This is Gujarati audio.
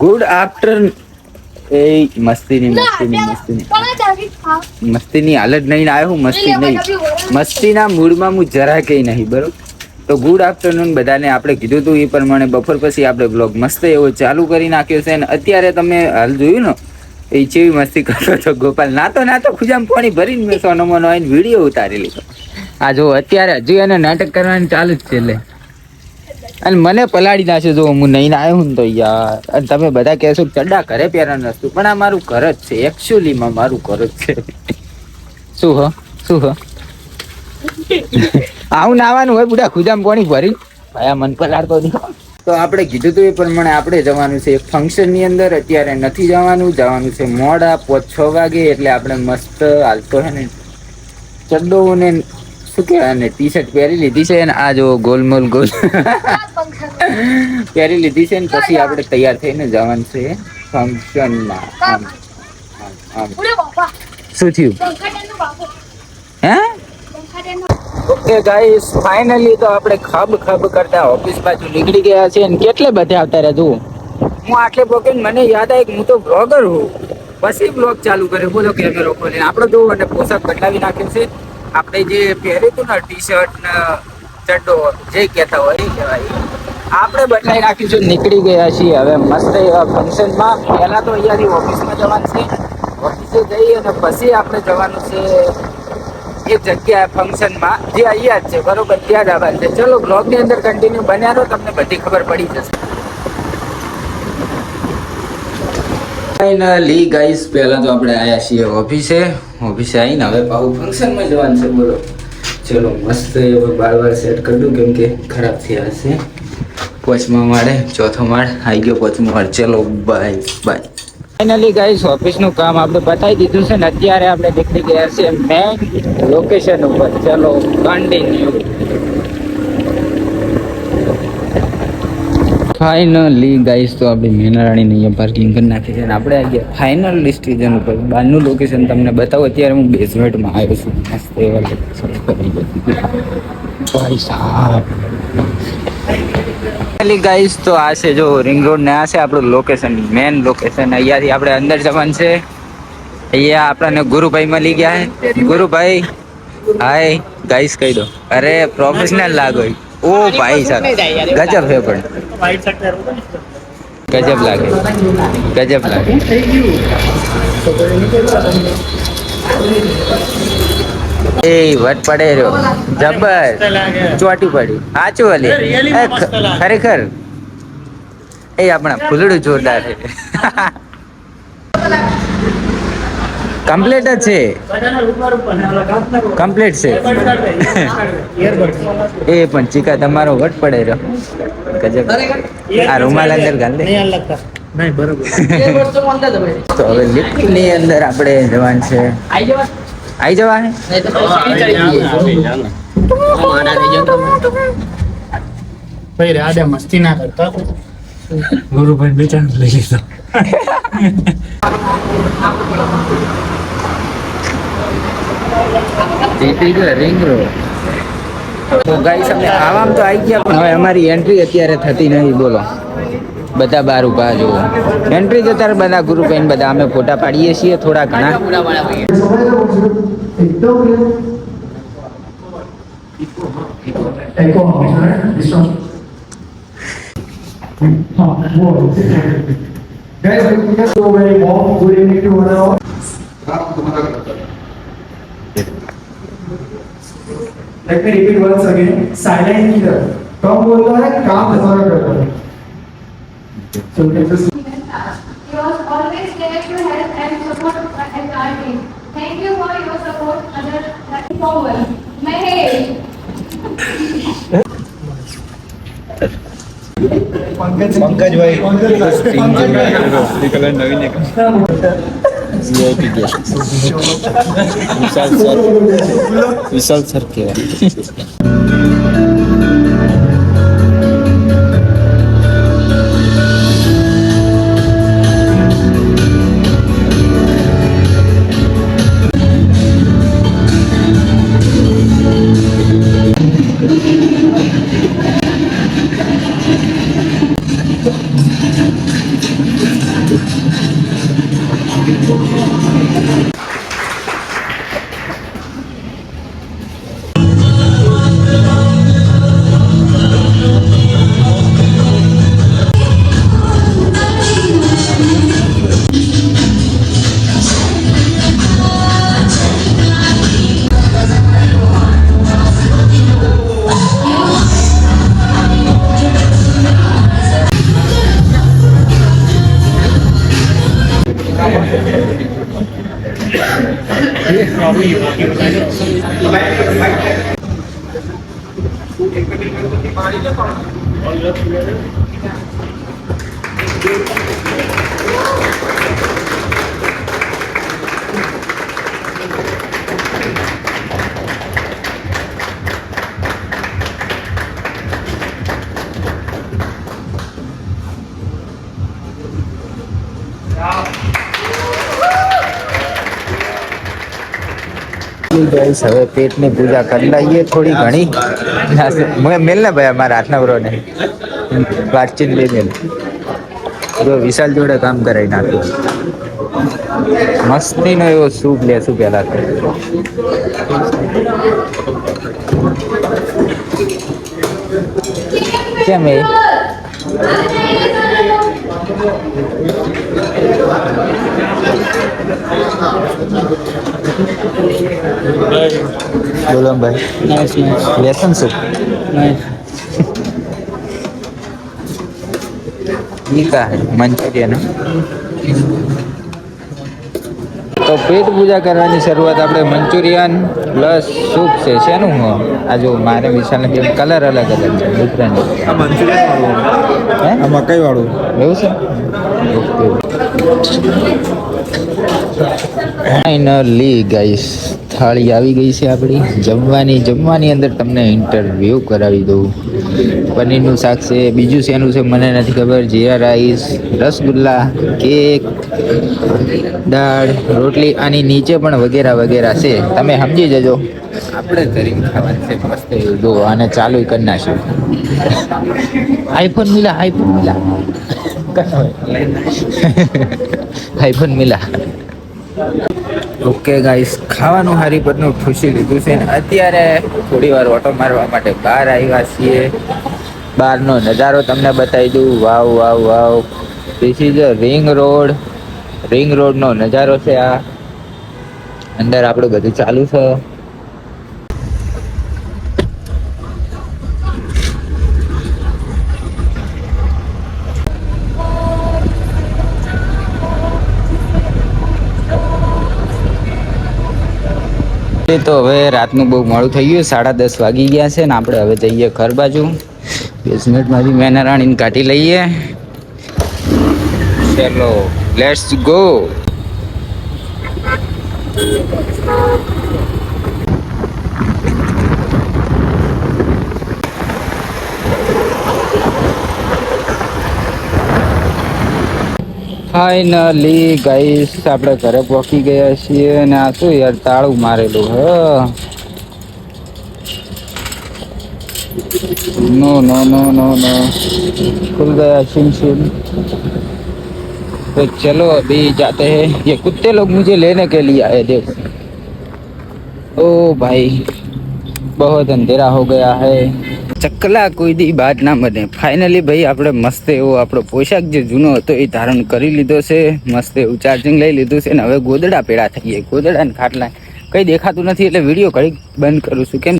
ગુડ આફ્ટરનૂન એ મસ્તીની મસ્તીની મસ્તીની મસ્તીની હાલત નહીં આવ્યો હું મસ્તી નહીં. મસ્તીના મૂડમાં હું જરા કંઈ નહીં બરોબર? તો ગુડ આફ્ટરનૂન બધાને. આપણે કીધું હતું એ પ્રમાણે બપોર પછી આપણે બ્લોગ મસ્ત એવો ચાલુ કરી નાખ્યો છે. અને અત્યારે તમે હાલ જોયું ને એ જેવી મસ્તી કરતો છો ગોપાલ. ના તો ના તો ખુજામ પાણી ભરીને મેં સોનો મોનો આવીને વીડિયો ઉતારી લીધો. આ જો અત્યારે હજુ એને નાટક કરવાની ચાલુ જ છે એટલે. અને મને પલાળી નાખ્યો જો હું નહીં આવ્યો હું ને તો યાર. અને તમે બધા કહેશો ચડ્ડા ઘરે પહેરવાનું વસ્તુ પણ આ મારું ઘર જ છે. એકચ્યુઅલીમાં મારું ઘર જ છે. શું હ? શું હ? આવું નાવાનું હોય બુઢા ખુદામ કોની ભરી? ભાઈ આ મન પલાળતો નહીં. તો આપણે કીધું હતું એ પ્રમાણે આપણે જવાનું છે. એક ફંક્શનની અંદર અત્યારે નથી જવાનું જવાનું છે મોડા પોચ છ વાગે એટલે આપણે મસ્ત હાલતો હે ને ચડ્ડો ને શું કહેવાય ને ટી શર્ટ પહેરી લીધી છે ને આ જો ગોલમોલ ગોલ. પહેરી લીધી છે ને પછી આપણે તૈયાર થઈને જવાનું છે ફંક્શનમાં. આમ આમ શું થયું? હે? ઓકે ગાઈસ ફાઇનલી તો આપણે ખબ ખબ કરતા ઓફિસ બાજુ નીકળી ગયા છે ને કેટલે બધે આવતા રહ્યા જુઓ. હું આટલે પોકે મને યાદ આવી કે હું તો બ્લોગર હું. પછી બ્લોગ ચાલુ કર્યો. બોલો કેમેરો ને આપણે જો અને પોશાક બદલાવી નાખ્યો છે. આપણે જે પહેર્યું હતું ને ટી શર્ટ ને ચડ્ડો જે કહેતા હોય એ કહેવાય. આપણે બદલાઈ રાખીશું, નીકળી ગયા છીએ. હવે મસ્ત એવા ફંક્શનમાં પહેલાં તો અહીંયાથી ઓફિસમાં જવાનું છે. ઓફિસે જઈ અને પછી આપણે જવાનું છે એક જગ્યાએ ફંક્શનમાં જે અહીંયા જ છે. બરોબર, ત્યાં જ આવવાનું છે. ચલો બ્લોગની અંદર કન્ટિન્યુ બન્યા રહો, તમને બધી ખબર પડી જશે. ફાઇનલી ગાઈસ પહેલા તો આપણે આવ્યા છીએ ઓફિસે ઓફિસે આવીને હવે પાછું ફંક્શનમાં જવાનું છે. બોલો. ચલો, મસ્ત એવો બાર બાર સેટ કરી દઉં, કેમ કે ખરાબ થયા હશે. પાંચમા માળે, ચોથો માળ આવી ગયો પાંચમો માળ. ચલો બાય બાય ફાઇનલી ગાઈસ ઓફિસનું કામ આપણે બતાવી દીધું છે ને, અત્યારે આપણે નીકળી ગયા છે મેઇન લોકેશન ઉપર. ચલો કન્ટિન્યુ ફાઇનલી ગાઈસ તો આપણે મેનારાણીને અહીંયા પાર્કિંગ કરી નાખી છે અને આપણે આવી ગયા ફાઇનલ ડિસ્ટ્રીજન ઉપર. બહારનું લોકેશન તમને બતાવું, અત્યારે હું બેઝમેન્ટમાં આવ્યો છું. મસ્ત એવા. ભાઈ સાહેબ. ફાઇનલી ગાઈસ તો આ છે જો રિંગ રોડ ને આ છે આપણું લોકેશન મેન લોકેશન અહીંયાથી આપણે અંદર જવાનું છે. અહીંયા આપણને ગુરુભાઈ મળી ગયા ગુરુભાઈ હાય ગાઈસ કહી દો. અરે પ્રોફેશનલ લાગો ઓ ભાઈ સાહેબ, ગજબ છે પણ. ગજબ લાગે. ગજબ લાગે. એ વટ પડે રહ્યો. જબર ચોટી પડી. સાચું અલી? ખરેખર. એ આપણા ફૂલડું જોરદાર છે. કમ્પ્લીટ જ છે. કમ્પ્લીટ છે. એ પણ ચીકા તમારો વટ પડે રહ્યો. ગજબ. આ રૂમાલ અંદર ગાલ દે. તો હવે લિફ્ટની અંદર આપણે જવાનું છે. આઈ જવા હે? ભાઈ રાડે મસ્તી ના કરતા ગુરુભાઈ બે ચાન્સ લઈ લીધો. જીતી ગયો રિંગ તો ગાઈસ અમે આવામ તો આવી ગયા પણ હવે અમારી એન્ટ્રી અત્યારે થતી નહીં બોલો. બધા બાર ઊભા જુઓ. એન્ટ્રી જતા બધા ગ્રુપ એને બધા અમે ફોટા પાડીએ છીએ થોડા ઘણા. Então, é econômico, né? Isso Guys, I think that's very warm. Good evening to one hour. Let me repeat once again. Silent killer. कम बोल रहा है काम तुम्हारा कर रहा है. So, Thank you for your support under looking forward. Mahesh. Pankaj problem ही होगी बताइए કહેવાય ગઈ હવે પેટની પૂજા કરી લઈએ થોડી ઘણી. મેલ ને ભાઈ અમારા હાથના બરોને વાતચીત બે મેલ. જો વિશાલ જોડે કામ કરાવી નાખ્યું. મસ્તીનો એવો સૂપ લેશું તો. કેમ એ? બોલો ભાઈ. નાઈસ નાઈસ વ્યસન શું? નાઈસ ટીકા હે મંચુરિયન તો પેટ પૂજા કરવાની શરૂઆત આપણે મંચુરિયન પ્લસ સૂપ છે શેનું હું? આ જો મારે વિશાલને બે કલર અલગ અલગ છે ડિફરન્ટ આ મંચુરિયન વાળું. હે? આમાં કઈ વાળું. એવું છે? ઓકે. ફાઇનલી ગાઈસ થાળી આવી ગઈ છે આપણી. જમવાની જમવાની અંદર તમને ઇન્ટરવ્યૂ કરાવી દઉં. પનીરનું શાક છે, બીજું શેનું છે, મને નથી ખબર. જીરા રાઈસ, રસગુલ્લા, કેક, દાળ, રોટલી આની નીચે પણ વગેરે વગેરે છે. તમે સમજી જજો. આપણે તરીને ખાવાનું છે, મસ્ત જો, આને ચાલુ કરી નાખ્યું. આઈફોન મિલા આઈફોન મિલા. આઈફોન મિલા ઓકે ગાઈસ ખાવાનું હારી પદનું ખુશી લીધું છે ને અત્યારે થોડી વાર ઓટો મારવા માટે બહાર આવ્યા છીએ. બહારનો નજારો તમને બતાવી દઉં. Wow wow wow. This is a ring road ring રોડનો નજારો છે આ. અંદર આપણું બધું ચાલુ છે. એ તો હવે રાતનું બહુ મોડું થઈ ગયું, સાડા દસ વાગી ગયા છે ને આપણે હવે જઈએ ઘર બાજુ. વીસ મિનિટમાંથી મેના રાણીને કાઢી લઈએ. ચલો લેટ્સ ગો ફાઇનલી ગાઈસ આપણે ઘરે પહોંચી ગયા છીએ અને આ શું યાર તાળું મારેલું હ no no no no no खुल गया सिम सिम तो चलो अभी जाते हैं ये कुत्ते लोग मुझे लेने के लिए आए देखो ओ भाई बहुत अंधेरा हो गया है ચકલા કોઈ દી બાદ ના બને ફાઇનલી ભાઈ આપણે મસ્ત એવો આપણો પોશાક જે જૂનો હતો એ ધારણ કરી લીધો છે મસ્ત એવું ચાર્જિંગ લઈ લીધું છે ને હવે ગોદડા પેડા થઈએ ગોદડા ને ખાટલા કઈ દેખાતું નથી એટલે વિડીયો ઘડી બંધ કરું છું કેમ